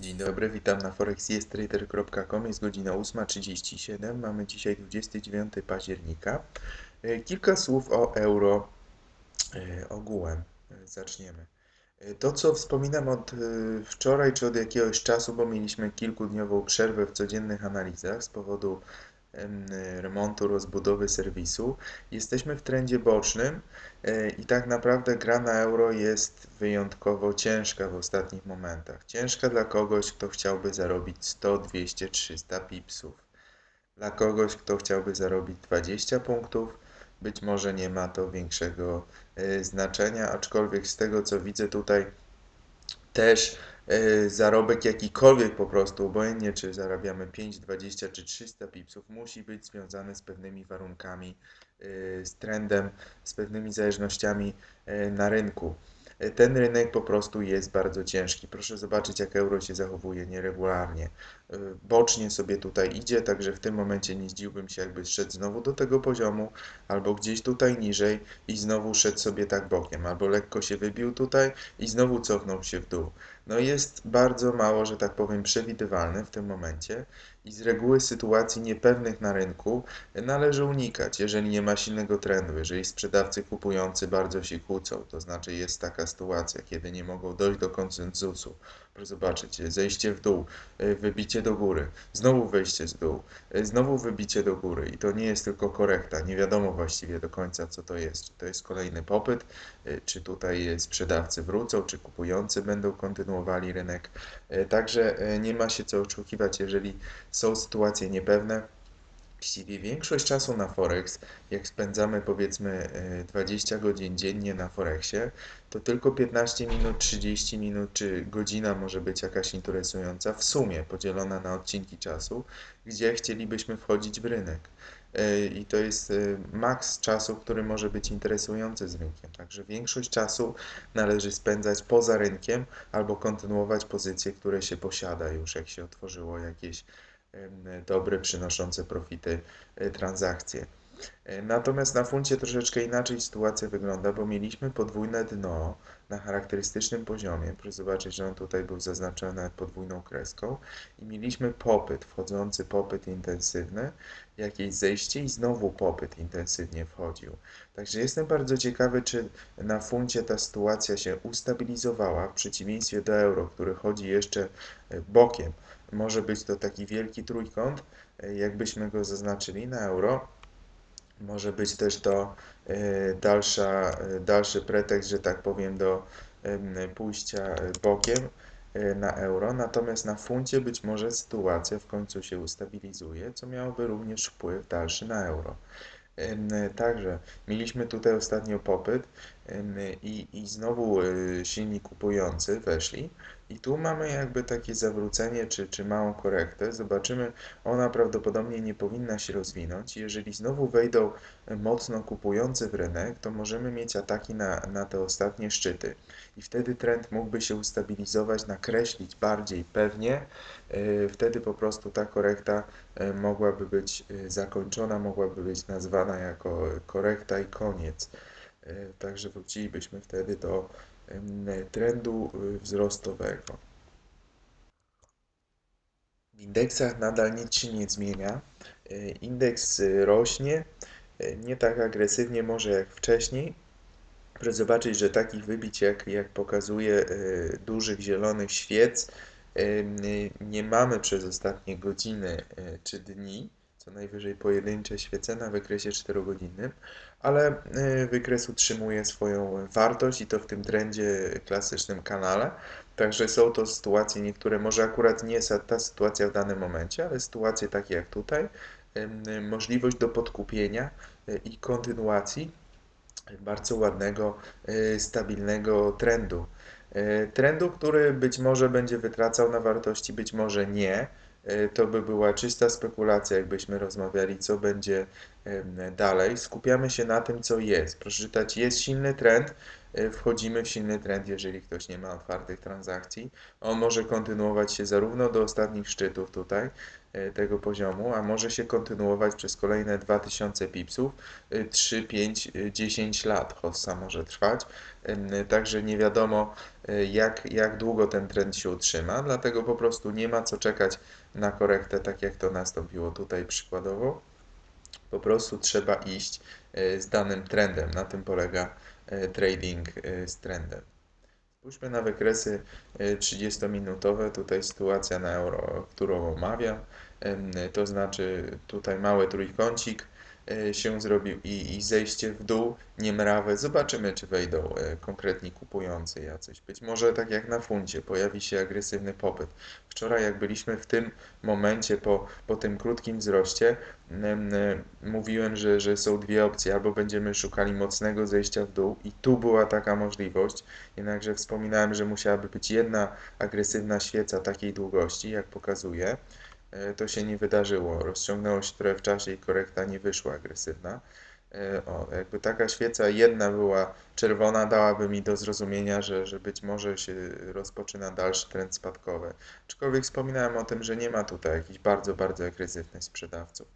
Dzień dobry, witam na forexyestrader.com. Jest godzina 8.37. Mamy dzisiaj 29 października. E, Kilka słów o euro e, ogółem. E, Zaczniemy. To, co wspominam od wczoraj czy od jakiegoś czasu, bo mieliśmy kilkudniową przerwę w codziennych analizach z powodu remontu, rozbudowy serwisu. Jesteśmy w trendzie bocznym e, i tak naprawdę gra na euro jest wyjątkowo ciężka w ostatnich momentach. Ciężka dla kogoś, kto chciałby zarobić 100, 200, 300 pipsów. Dla kogoś, kto chciałby zarobić 20 punktów, być może nie ma to większego e, znaczenia, aczkolwiek z tego co widzę tutaj też zarobek jakikolwiek po prostu, obojętnie czy zarabiamy 5, 20 czy 300 pipsów, musi być związany z pewnymi warunkami, e, z trendem, z pewnymi zależnościami e, na rynku. E, Ten rynek po prostu jest bardzo ciężki. Proszę zobaczyć, jak euro się zachowuje nieregularnie. E, Bocznie sobie tutaj idzie, także w tym momencie nie zdziwiłbym się, jakby szedł znowu do tego poziomu, albo gdzieś tutaj niżej i znowu szedł sobie tak bokiem, albo lekko się wybił tutaj i znowu cofnął się w dół. No jest bardzo mało, że tak powiem, przewidywalny w tym momencie i z reguły sytuacji niepewnych na rynku należy unikać, jeżeli nie ma silnego trendu, jeżeli sprzedawcy kupujący bardzo się kłócą, to znaczy jest taka sytuacja, kiedy nie mogą dojść do konsensusu. Proszę zobaczyć, zejście w dół, y, wybicie do góry, znowu wejście z dół, y, znowu wybicie do góry i to nie jest tylko korekta, nie wiadomo właściwie do końca co to jest, czy to jest kolejny popyt, y, czy tutaj sprzedawcy wrócą, czy kupujący będą kontynuowali rynek. Także nie ma się co oczekiwać, jeżeli są sytuacje niepewne. Właściwie większość czasu na Forex, jak spędzamy powiedzmy y, 20 godzin dziennie na Forexie, to tylko 15 minut, 30 minut czy godzina może być jakaś interesująca w sumie podzielona na odcinki czasu, gdzie chcielibyśmy wchodzić w rynek. Y, I to jest y, maks czasu, który może być interesujący z rynkiem. Także większość czasu należy spędzać poza rynkiem albo kontynuować pozycje, które się posiada już, jak się otworzyło jakieś dobre, przynoszące profity e, transakcje. E, Natomiast na funcie troszeczkę inaczej sytuacja wygląda, bo mieliśmy podwójne dno na charakterystycznym poziomie. Proszę zobaczyć, że on tutaj był zaznaczony podwójną kreską i mieliśmy popyt, wchodzący popyt intensywny, jakieś zejście i znowu popyt intensywnie wchodził. Także jestem bardzo ciekawy, czy na funcie ta sytuacja się ustabilizowała w przeciwieństwie do euro, który chodzi jeszcze e, bokiem. Może być to taki wielki trójkąt, e, jakbyśmy go zaznaczyli na euro. Może być też to e, dalsza, e, dalszy pretekst, że tak powiem, do pójścia bokiem na euro. Natomiast na funcie być może sytuacja w końcu się ustabilizuje, co miałoby również wpływ dalszy na euro. Także mieliśmy tutaj ostatnio popyt i, i znowu e, silni kupujący weszli. I tu mamy jakby takie zawrócenie czy, czy małą korektę. Zobaczymy, ona prawdopodobnie nie powinna się rozwinąć. Jeżeli znowu wejdą mocno kupujący w rynek, to możemy mieć ataki na, na te ostatnie szczyty. I wtedy trend mógłby się ustabilizować, nakreślić bardziej pewnie. E, Wtedy po prostu ta korekta e, mogłaby być e, zakończona, mogłaby być nazwana jako korekta i koniec. E, Także wrócilibyśmy wtedy do trendu y, wzrostowego. W indeksach nadal nic się nie zmienia. E, Indeks rośnie, e, nie tak agresywnie może jak wcześniej. Proszę zobaczyć, że takich wybić jak, jak pokazuje e, dużych zielonych świec nie mamy przez ostatnie godziny e, czy dni, co najwyżej pojedyncze świece na wykresie 4-godzinnym, ale e, wykres utrzymuje swoją wartość i to w tym trendzie klasycznym kanale. Także są to sytuacje niektóre, może akurat nie ta sytuacja w danym momencie, ale sytuacje takie jak tutaj, możliwość do podkupienia e, i kontynuacji bardzo ładnego, e, stabilnego trendu. Trendu, który być może będzie wytracał na wartości, być może nie. E, To by była czysta spekulacja, jakbyśmy rozmawiali, co będzie dalej. Skupiamy się na tym, co jest. Proszę czytać, jest silny trend, wchodzimy w silny trend, jeżeli ktoś nie ma otwartych transakcji. On może kontynuować się zarówno do ostatnich szczytów tutaj, e, tego poziomu, a może się kontynuować przez kolejne 2000 pipsów, 3, 5, 10 lat hossa może trwać, także nie wiadomo jak, jak długo ten trend się utrzyma, dlatego po prostu nie ma co czekać na korektę, tak jak to nastąpiło tutaj przykładowo. Po prostu trzeba iść e, z danym trendem. Na tym polega e, trading e, z trendem. Spójrzmy na wykresy 30-minutowe. Tutaj sytuacja na euro, którą omawiam. To znaczy tutaj mały trójkącik E, się zrobił i, i zejście w dół, niemrawe. Zobaczymy, czy wejdą e, konkretni kupujący jacyś. Być może tak jak na funcie, pojawi się agresywny popyt. Wczoraj, jak byliśmy w tym momencie, po, po tym krótkim wzroście, mówiłem, że, że są dwie opcje. Albo będziemy szukali mocnego zejścia w dół i tu była taka możliwość, jednakże wspominałem, że musiałaby być jedna agresywna świeca takiej długości, jak pokazuje. E, to się nie wydarzyło. Rozciągnęło się trochę w czasie i korekta nie wyszła agresywna. E, o, jakby taka świeca jedna była czerwona, dałaby mi do zrozumienia, że, że być może się rozpoczyna dalszy trend spadkowy. Aczkolwiek wspominałem o tym, że nie ma tutaj jakichś bardzo, bardzo agresywnych sprzedawców.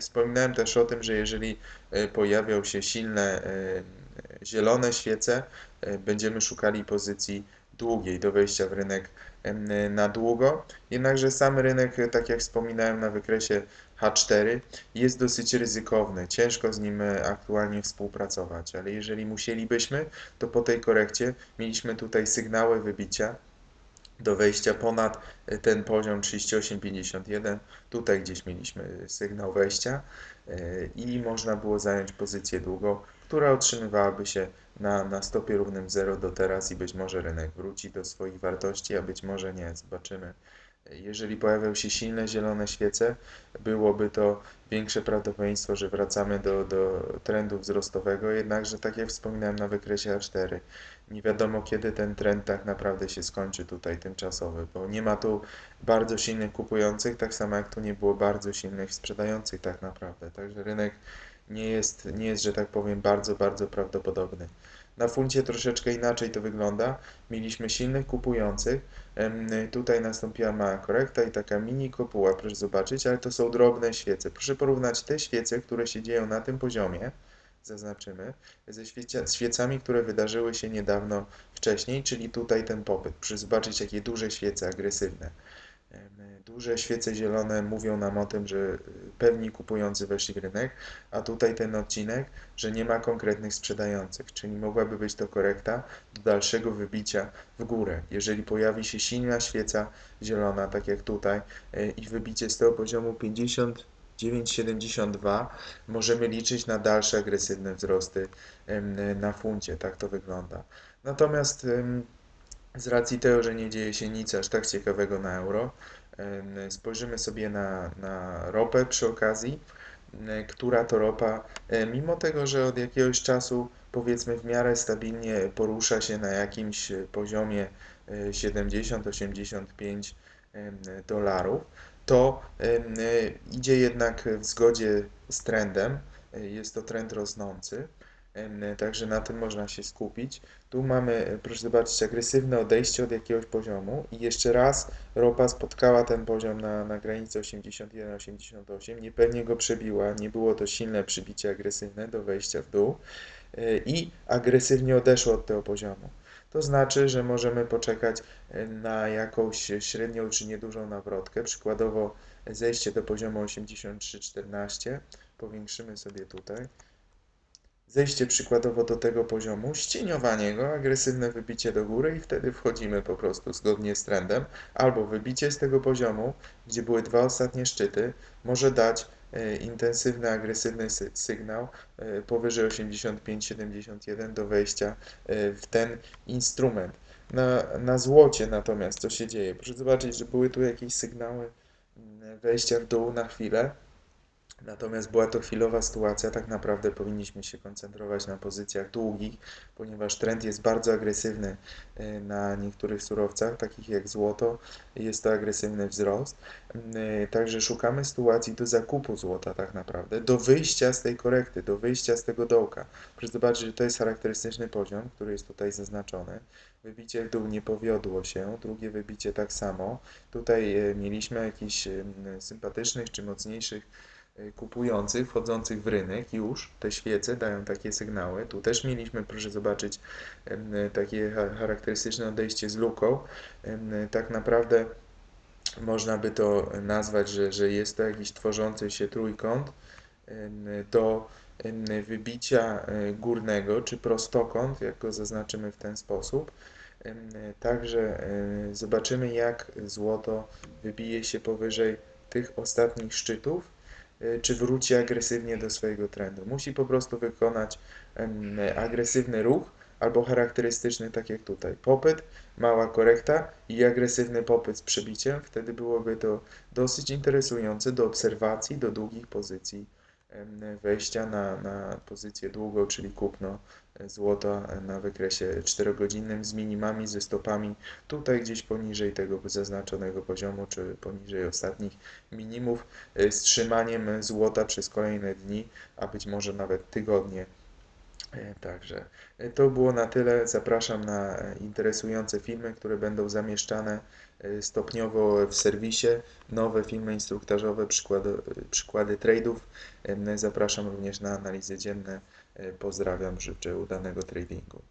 Wspominałem też o tym, że jeżeli e, pojawią się silne zielone świece, będziemy szukali pozycji długiej do wejścia w rynek na długo. Jednakże sam rynek, tak jak wspominałem na wykresie H4, jest dosyć ryzykowny. Ciężko z nim e, aktualnie współpracować, ale jeżeli musielibyśmy, to po tej korekcie mieliśmy tutaj sygnały wybicia do wejścia ponad e, ten poziom 38,51. Tutaj gdzieś mieliśmy sygnał wejścia e, i można było zająć pozycję długo, która otrzymywałaby się na, na stopie równym 0 do teraz i być może rynek wróci do swoich wartości, a być może nie. Zobaczymy. Jeżeli pojawią się silne zielone świece, byłoby to większe prawdopodobieństwo, że wracamy do, do trendu wzrostowego, jednakże tak jak wspominałem na wykresie A4, nie wiadomo kiedy ten trend tak naprawdę się skończy tutaj tymczasowy, bo nie ma tu bardzo silnych kupujących, tak samo jak tu nie było bardzo silnych sprzedających tak naprawdę. Także rynek nie jest, nie jest, że tak powiem, bardzo, bardzo prawdopodobny. Na funcie troszeczkę inaczej to wygląda. Mieliśmy silnych kupujących. Tutaj nastąpiła mała korekta i taka mini kopuła, proszę zobaczyć, ale to są drobne świece. Proszę porównać te świece, które się dzieją na tym poziomie, zaznaczymy, ze świecami, które wydarzyły się niedawno wcześniej, czyli tutaj ten popyt. Proszę zobaczyć, jakie duże świece agresywne. Duże świece zielone mówią nam o tym, że y, pewni kupujący weszli w rynek, a tutaj ten odcinek, że nie ma konkretnych sprzedających, czyli mogłaby być to korekta do dalszego wybicia w górę. Jeżeli pojawi się silna świeca zielona, tak jak tutaj, y, i wybicie z tego poziomu 50 9,72 możemy liczyć na dalsze agresywne wzrosty na funcie. Tak to wygląda. Natomiast z racji tego, że nie dzieje się nic aż tak ciekawego na euro, spojrzymy sobie na, na ropę przy okazji, która to ropa, mimo tego, że od jakiegoś czasu powiedzmy w miarę stabilnie porusza się na jakimś poziomie 70-85 dolarów, to idzie jednak w zgodzie z trendem, jest to trend rosnący. Także na tym można się skupić. Tu mamy, proszę zobaczyć, agresywne odejście od jakiegoś poziomu i jeszcze raz ropa spotkała ten poziom na, na granicy 81-88, niepewnie go przebiła, nie było to silne przybicie agresywne do wejścia w dół e, i agresywnie odeszło od tego poziomu. To znaczy, że możemy poczekać e, na jakąś średnią czy niedużą nawrotkę, przykładowo zejście do poziomu 83-14, powiększymy sobie tutaj, zejście przykładowo do tego poziomu, ścieniowanie go, agresywne wybicie do góry i wtedy wchodzimy po prostu zgodnie z trendem, albo wybicie z tego poziomu, gdzie były dwa ostatnie szczyty, może dać e, intensywny, agresywny sy sygnał e, powyżej 85-71 do wejścia e, w ten instrument. Na, na złocie natomiast co się dzieje? Proszę zobaczyć, że były tu jakieś sygnały mm, wejścia w dół na chwilę, Natomiast była to chwilowa sytuacja, tak naprawdę powinniśmy się koncentrować na pozycjach długich, ponieważ trend jest bardzo agresywny e, na niektórych surowcach, takich jak złoto, jest to agresywny wzrost. E, Także szukamy sytuacji do zakupu złota tak naprawdę, do wyjścia z tej korekty, do wyjścia z tego dołka. Proszę zobaczyć, że to jest charakterystyczny poziom, który jest tutaj zaznaczony. Wybicie w dół nie powiodło się, drugie wybicie tak samo. Tutaj e, mieliśmy jakichś e, sympatycznych czy mocniejszych kupujących, wchodzących w rynek już. Te świece dają takie sygnały. Tu też mieliśmy, proszę zobaczyć, em, takie cha- charakterystyczne odejście z luką. Em, Tak naprawdę można by to nazwać, że, że jest to jakiś tworzący się trójkąt do wybicia e, górnego, czy prostokąt, jak go zaznaczymy w ten sposób. Także e, zobaczymy, jak złoto wybije się powyżej tych ostatnich szczytów, e, czy wróci agresywnie do swojego trendu. Musi po prostu wykonać agresywny ruch, albo charakterystyczny, tak jak tutaj. Popyt, mała korekta i agresywny popyt z przebiciem. Wtedy byłoby to dosyć interesujące do obserwacji, do długich pozycji wejścia na, na pozycję długą, czyli kupno złota na wykresie 4-godzinnym z minimami, ze stopami tutaj gdzieś poniżej tego zaznaczonego poziomu, czy poniżej ostatnich minimów, e, z trzymaniem złota przez kolejne dni, a być może nawet tygodnie. E, Także e, to było na tyle. Zapraszam na e, interesujące filmy, które będą zamieszczane stopniowo w serwisie. Nowe filmy instruktażowe, przykłady, przykłady trade'ów. Zapraszam również na analizy dzienne. Pozdrawiam, życzę udanego tradingu.